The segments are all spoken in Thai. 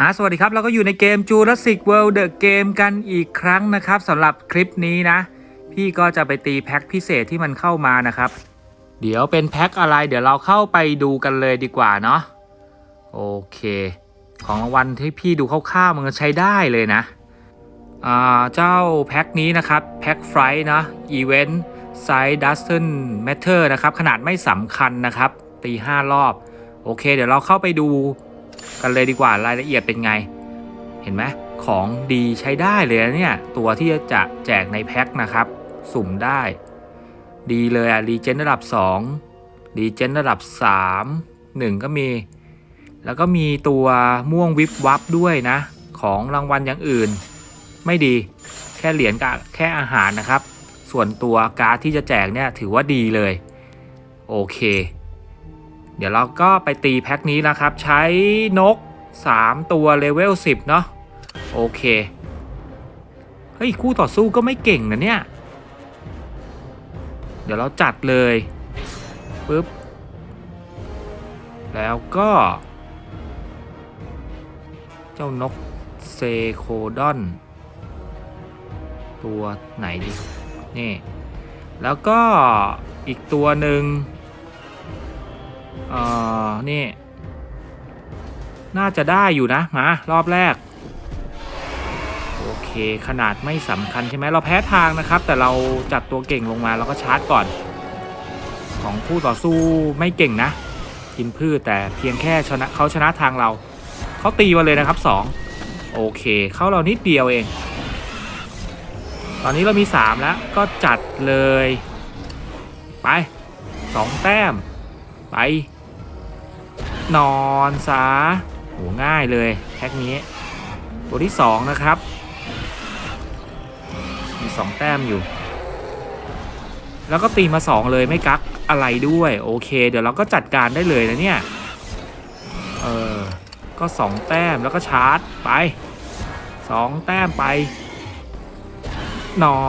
อ่าสวัสดีครับ เราก็อยู่ในเกม Jurassic World The Game กันอีกครั้งนะครับสำหรับคลิปนี้นะ พี่ก็จะไปตีแพ็คพิเศษที่มันเข้ามานะครับ เดี๋ยวเป็นแพ็คอะไร เดี๋ยวเราเข้าไปดูกันเลยดีกว่าเนาะโอเค ของรางวัลที่พี่ดูคร่าวๆมันก็ใช้ได้เลยนะ อ่า เจ้าแพ็คนี้นะครับ แพ็คไฟท์นะอีเวนต์ ไซด์ดัสเทนแมทเทอร์นะครับขนาดไม่สำคัญนะครับ ตี5รอบ โอเค เดี๋ยวเราเข้าไปดูกันเลยดีกว่ารายละเอียดเป็นไง เห็นไหมของดีใช้ได้เลยนะเนี่ย ตัวที่จะแจกในแพ็คนะครับ สุ่มได้ ดีเลยอะรีเจนระดับ 2 รีเจนระดับ 3 1 ก็มี แล้วก็มีตัวม่วงวิบวับด้วยนะ ของรางวัลอย่างอื่น ไม่ดีแค่เหรียญกับแค่อาหารนะครับ ส่วนตัวการ์ดที่จะแจกเนี่ยถือว่าดีเลย โอเค เดี๋ยวเราก็ไปตีแพ็คนี้นะครับ ใช้นก 3 ตัวเลเวล 10 เนาะโอเค เฮ้ย คู่ต่อสู้ก็ไม่เก่งนะเนี่ย เดี๋ยวเราจัดเลยปึ๊บ แล้วก็ เจ้านกเซโคดอน ตัวไหนดี นี่แล้วก็อีกตัวหนึ่งเอ่อนี่ น่าจะได้อยู่นะมารอบแรก โอเคขนาดไม่สำคัญใช่ไหมเราแพ้ทางนะครับ แต่เราจัดตัวเก่งลงมาเราก็ชาร์จก่อน ของผู้ต่อสู้ไม่เก่งนะ กินพืชแต่เพียงแค่ชนะเขาชนะทางเรา เขาตีมาเลยนะครับ 2 โอเค เข้าเรานิดเดียวเอง ตอนนี้เรามี 3 แล้ว ก็จัดเลย ไป 2 แต้ม ไป นอนซะโหง่ายเลยแพ็กนี้ ตัวที่สองนะครับ มีสองแต้มอยู่ แล้วก็ตีมาสองเลยไม่กักอะไรด้วย โอเค เดี๋ยวเราก็จัดการได้เลยนะเนี่ย เออ ก็สองแต้มแล้วก็ชาร์จไปสองแต้มไป นอ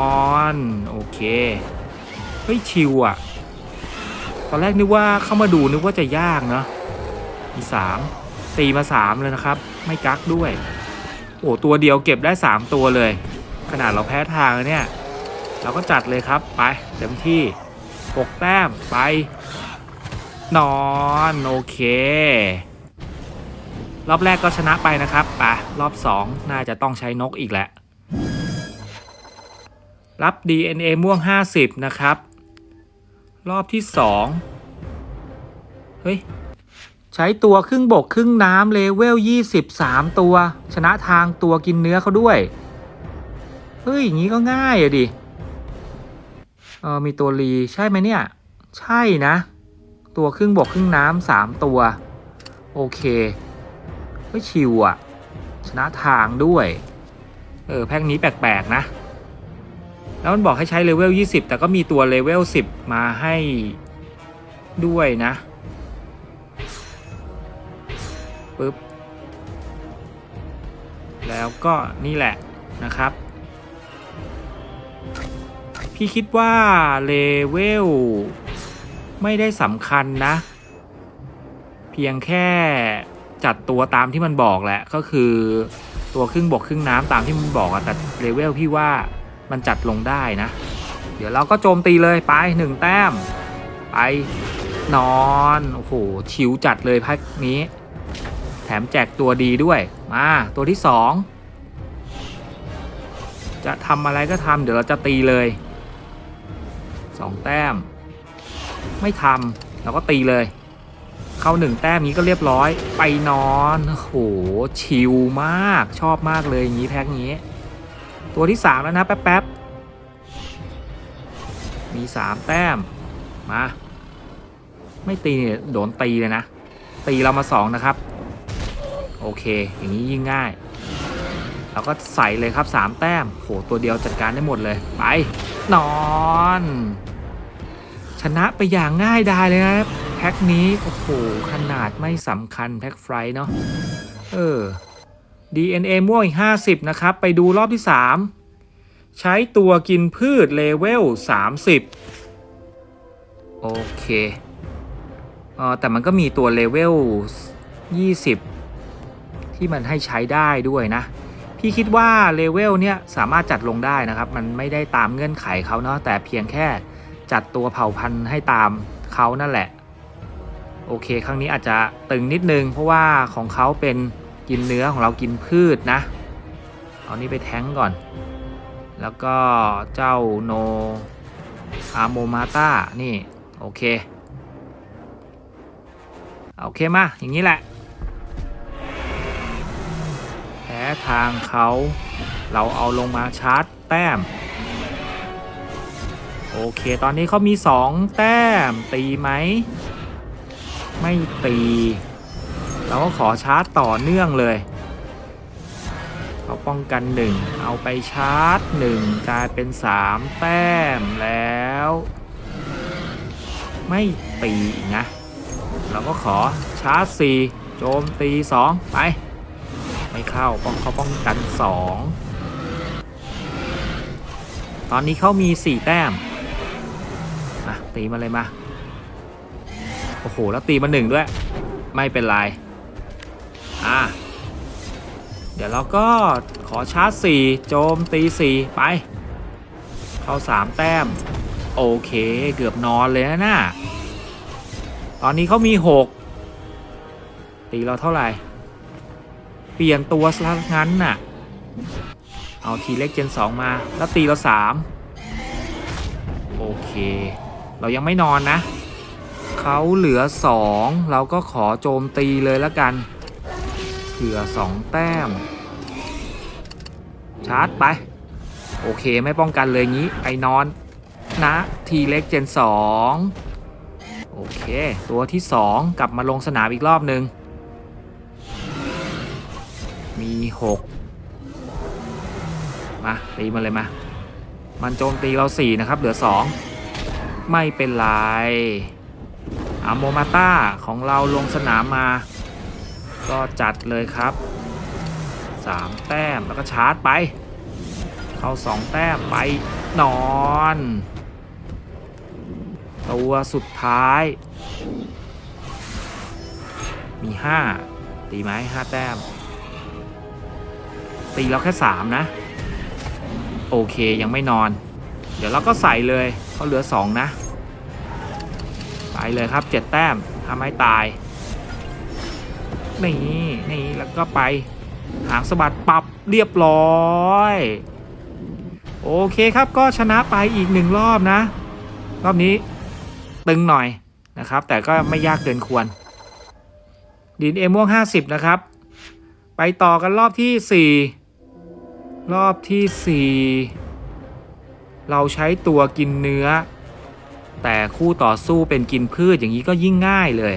น โอเค เฮ้ย ชิวอะตอนแรกนึกว่าเข้ามาดูนึกว่าจะยากเนาะมีสามตีมาสามเลยนะครับ ไม่กักด้วย โอ้ตัวเดียวเก็บได้สามตัวเลย ขนาดเราแพ้ทางเนี่ย เราก็จัดเลยครับไปเต็มที่หกแต้มไป นอน โอเค รอบแรกก็ชนะไปนะครับไปรอบสองน่าจะต้องใช้นกอีกแหละ รับ DNA ม่วง 50 นะครับ รอบที่สองเฮ้ย ใช้ตัวครึ่งบกครึ่งน้ำเลเวล 23 ตัว ชนะทางตัวกินเนื้อเขาด้วย เฮ้ย อย่างนี้ก็ง่ายอะดิ เออมีตัวรีใช่ไหมเนี่ย ใช่นะ ตัวครึ่งบกครึ่งน้ำสามตัว โอเค เฮ้ย ชิวอะชนะทางด้วย เออ แพ็กนี้แปลก ๆ นะ แล้วมันบอกให้ใช้เลเวล 20 แต่ก็มีตัวเลเวล 10 มาให้ด้วยนะปึ๊บ แล้วก็นี่แหละนะครับ พี่คิดว่าเลเวลไม่ได้สำคัญนะ เพียงแค่จัดตัวตามที่มันบอกแหละ ก็คือตัวครึ่งบกครึ่งน้ำตามที่มันบอกอะแต่เลเวลพี่ว่า มันจัดลงได้นะ เดี๋ยวเราก็โจมตีเลยไปหนึ่งแต้ม ไปนอน โอ้โห ชิวจัดเลยพักนี้ แถมแจกตัวดีด้วย มาตัวที่สองจะทำอะไรก็ทำเดี๋ยวเราจะตีเลยสองแต้ม ไม่ทำเราก็ตีเลย เข้าหนึ่งแต้มนี้ก็เรียบร้อย ไปนอน โอ้โห ชิลมากชอบมากเลยอย่างนี้แพ็กนี้ ตัวที่สามแล้วนะ แป๊บๆมีสามแต้ม มา ไม่ตีเนี่ยโดนตีเลยนะ ตีเรามาสองนะครับ โอเค อย่างนี้ยิ่งง่ายเราก็ใส่เลยครับ 3 แต้มโหตัวเดียวจัดการได้หมดเลย ไป นอน ชนะไปอย่างง่ายดายเลยนะแพ็คนี้ โอ้โห ขนาดไม่สำคัญแพ็คไฟร์เนาะเออ DNA ม่วงอีก 50 นะครับ ไปดูรอบที่ 3 ใช้ตัวกินพืชเลเวล 30 โอเคเออแต่มันก็มีตัวเลเวล 20 ที่มันให้ใช้ได้ด้วยนะ พี่คิดว่าเลเวลเนี่ยสามารถจัดลงได้นะครับ มันไม่ได้ตามเงื่อนไขเขาเนาะแต่เพียงแค่จัดตัวเผ่าพันธุ์ให้ตามเขานั่นแหละ โอเค ครั้งนี้อาจจะตึงนิดนึง เพราะว่าของเขาเป็น กินเนื้อของเรากินพืชนะ เอานี้ไปแท้งก่อน แล้วก็เจ้าโนอาโมมาตานี่ โอเค โอเคมา อย่างนี้แหละ แพ้ทางเขาเราเอาลงมาชาร์จแต้ม โอเค ตอนนี้เขามี 2 แต้มตีไหม ไม่ตี เราก็ขอชาร์จต่อเนื่องเลยเขาป้องกันหนึ่งเอาไปชาร์จหนึ่งกลายเป็นสามแต้มแล้ว ไม่ตีนะเราก็ขอชาร์จสี่โจมตีสองไป ไม่เข้าป้องเขาป้องกันสองตอนนี้เขามีสี่แต้มอะตีมาเลยมา โอ้โห แล้วตีมาหนึ่งด้วย ไม่เป็นไร อะเดี๋ยวเราก็ขอชาร์จ 4 โจมตี 4 ไป เข้า 3 แต้ม โอเคเกือบนอนเลยนะน่ะตอนนี้เขามี 6 ตีเราเท่าไหร่ เปลี่ยนตัวซะงั้นน่ะ เอาทีเล็กเจน 2 มา แล้วตีเรา 3 โอเค เรายังไม่นอนนะ เขาเหลือ 2 เราก็ขอโจมตีเลยแล้วกัน ผื่อสองแต้ม ชาร์จไป โอเคไม่ป้องกันเลยงี้ ไอ้นอนนะทีเล็กเจน 2 โอเค ตัวที่ 2 กลับมาลงสนามอีกรอบหนึ่งมี 6 มาตีมาเลยมา มันโจมตีเรา 4 นะครับ เหลือ 2 ไม่เป็นไรอาโมมาต้าของเราลงสนามมา ก็จัดเลยครับ 3 แต้มแล้วก็ชาร์จไป เข้า 2 แต้มไปนอน ตัวสุดท้าย มี 5 ตีไหม5แต้ม ตีเราแค่ 3 นะ โอเคยังไม่นอน เดี๋ยวเราก็ใส่เลยเขาเหลือ 2 นะ ไปเลยครับ 7 แต้มทำให้ตาย นี่นี่แล้วก็ไป หางสะบัดปรับเรียบร้อย โอเคครับก็ชนะไปอีกหนึ่งรอบนะ รอบนี้ตึงหน่อยนะครับ แต่ก็ไม่ยากเกินควร ดินเอม่วง 50 นะครับ ไปต่อกันรอบที่ 4 รอบที่ 4 เราใช้ตัวกินเนื้อ แต่คู่ต่อสู้เป็นกินพืชอย่างนี้ก็ยิ่งง่ายเลย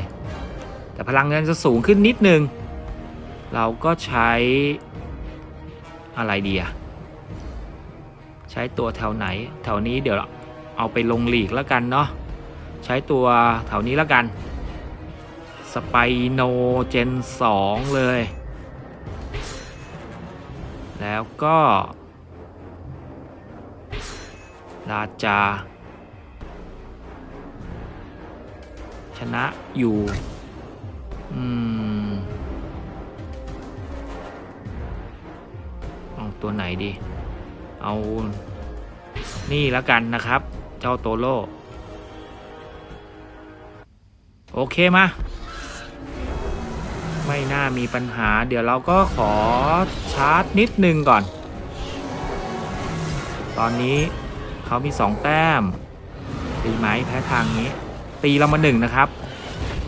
แต่พลังเงินจะสูงขึ้นนิดนึง เราก็ใช้อะไรดีอะใช้ตัวแถวไหน แถวนี้เดี๋ยวเอาไปลงหลีกแล้วกันเนาะใช้ตัวแถวนี้แล้วกัน สไปโนเจน 2 เลย แล้วก็ราจา ชนะอยู่ อืม เอาตัวไหนดี เอา นี่แล้วกันนะครับ เจ้าโตโร่โอเคมา ไม่น่ามีปัญหา เดี๋ยวเราก็ขอชาร์จนิดนึงก่อน ตอนนี้เขามีสองแต้ม ตีไหมแพ้ทางนี้ ตีเรามาหนึ่งนะครับ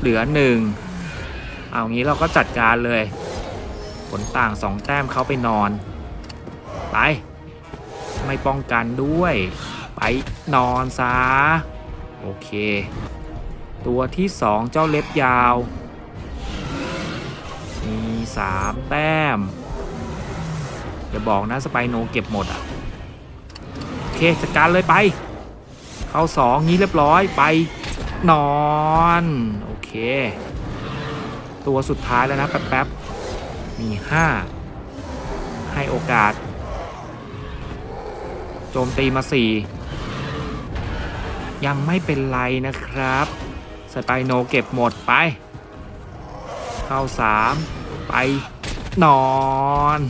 เหลือหนึ่ง เอางี้เราก็จัดการเลย ผลต่างสองแต้มเขาไปนอน ไป ไม่ป้องกันด้วย ไปนอนซะ โอเค ตัวที่สองเจ้าเล็บยาว มีสามแต้ม อย่าบอกนะสไปโนเก็บหมดอะ โอเค จัดการเลยไป เข้าสองนี้เรียบร้อยไปนอน โอเค ตัวสุดท้ายแล้วนะแป๊บๆมีห้าให้โอกาส โจมตีมาสี่ยังไม่เป็นไรนะครับ สไปโนเก็บหมดไป เข้าสามไปนอน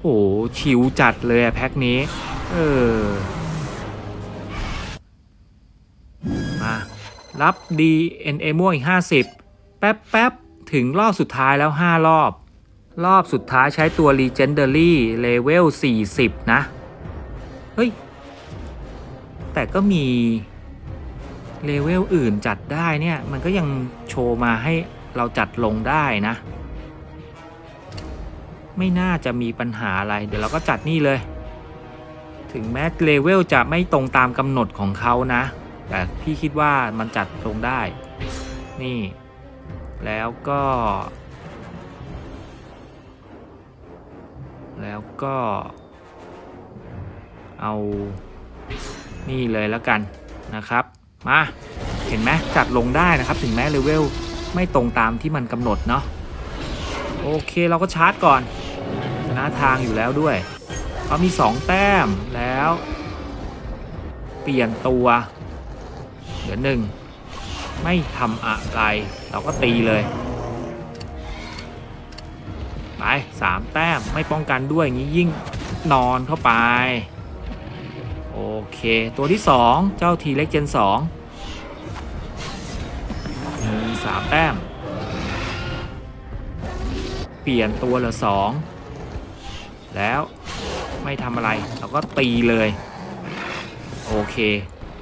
โอ้โหชิวจัดเลยแพ็คนี้ เออ มา รับ DNA ม่วงอีก 50 แป๊บแป๊บ ถึงรอบสุดท้ายแล้ว 5 รอบ รอบสุดท้ายใช้ตัว Legendary Level 40 นะ เฮ้ย แต่ก็มี เลเวลอื่นจัดได้เนี่ย มันก็ยังโชว์มาให้เราจัดลงได้นะ ไม่น่าจะมีปัญหาอะไร เดี๋ยวเราก็จัดนี่เลย ถึงแม้เลเวลจะไม่ตรงตามกำหนดของเขานะ แต่พี่คิดว่ามันจัดลงได้ นี่ แล้วก็ แล้วก็ เอานี่เลยแล้วกันนะครับ มา เห็นไหมจัดลงได้นะครับ ถึงแม้เลเวลไม่ตรงตามที่มันกำหนดเนาะโอเคเราก็ชาร์จก่อนชนะทางอยู่แล้วด้วยเขามี 2 แต้มแล้ว เปลี่ยนตัวเหลือหนึ่ง ไม่ทำอะไร เราก็ตีเลย ไปสามแต้มไม่ป้องกันด้วยอย่างนี้ยิ่งนอนเข้าไป โอเค ตัวที่2เจ้าทีเล็กเจน2มีสามแต้ม เปลี่ยนตัวเหลือสองแล้วไม่ทำอะไร เราก็ตีเลย โอเค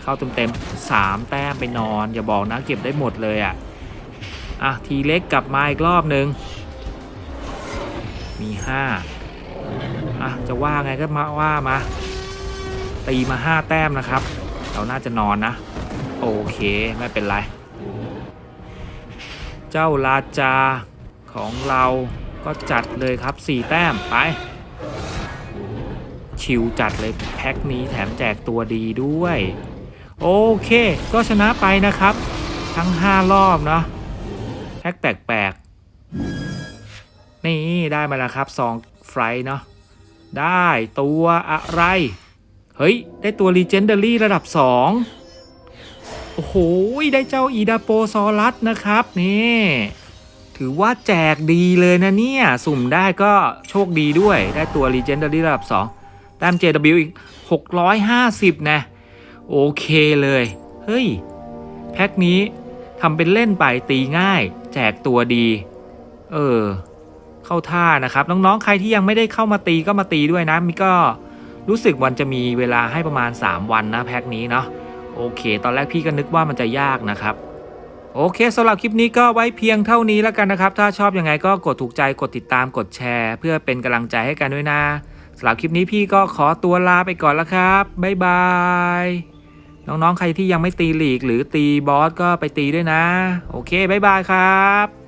เข้าเต็มๆสามแต้มไปนอน อย่าบอกนะเก็บได้หมดเลยอะ่ะอะทีเล็กกลับมาอีกรอบหนึ่งมีห้าอะจะว่าไงก็มาว่ามาตีมาห้าแต้มนะครับ เราน่าจะนอนนะ โอเคไม่เป็นไร เจ้าราจาของเราก็จัดเลยครับ4แต้มไปชิวจัดเลยแพ็คนี้แถมแจกตัวดีด้วย โอเค ก็ชนะไปนะครับ ทั้ง 5 รอบเนาะแพ็คแปลกๆนี่ได้มาแล้วครับซองไฟเนาะได้ตัวอะไร เฮ้ย ได้ตัว Legendary ระดับ 2 โอ้โห ได้เจ้าอีดาโปซอรัสนะครับ นี่ ถือว่าแจกดีเลยนะเนี่ย สุ่มได้ก็โชคดีด้วยได้ตัว Legendary ระดับ 2 แต้ม JW อีก 650 นะ โอเคเลย เฮ้ย แพ็คนี้ทำเป็นเล่นไปตีง่าย แจกตัวดี เออ เข้าท่านะครับ น้องๆ ใครที่ยังไม่ได้เข้ามาตีก็มาตีด้วยนะมีก็รู้สึกวันจะมีเวลาให้ประมาณ 3 วันนะแพ็คนี้เนาะโอเค ตอนแรกพี่ก็นึกว่ามันจะยากนะครับ โอเคสำหรับคลิปนี้ก็ไว้เพียงเท่านี้แล้วกันนะครับ ถ้าชอบยังไงก็กดถูกใจกดติดตามกดแชร์ เพื่อเป็นกำลังใจให้กันด้วยนะสำหรับคลิปนี้พี่ก็ขอตัวลาไปก่อนแล้วครับบ๊ายบาย น้องๆ ใครที่ยังไม่ตีหลีกหรือตีบอสก็ไปตีด้วยนะ โอเค บ๊ายบายครับ